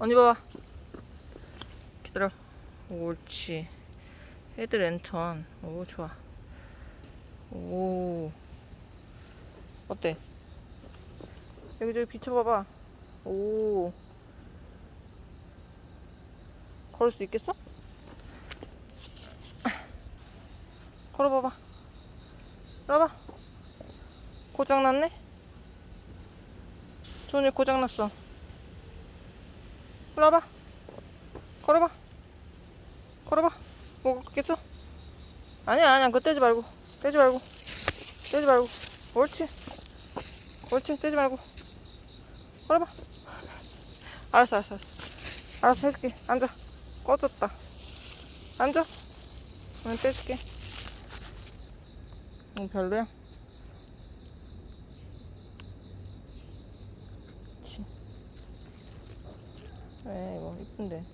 언니 봐봐. 기다려. 옳지. 헤드 랜턴. 오, 좋아. 오. 어때? 여기 저기 비춰봐봐. 오. 걸을 수 있겠어? 걸어봐봐. 걸어봐. 고장났네? 손이 고장났어. 걸어봐. 걸어봐. 걸어봐. 뭐 걷겠어? 아니야, 아니야. 그거 떼지 말고. 떼지 말고. 떼지 말고. 옳지. 옳지. 떼지 말고. 걸어봐. 알았어, 알았어, 알았어. 알았어, 해줄게. 앉아. 꺼졌다. 앉아. 응, 떼줄게. 응, 별로야? 왜, 이거 이쁜데.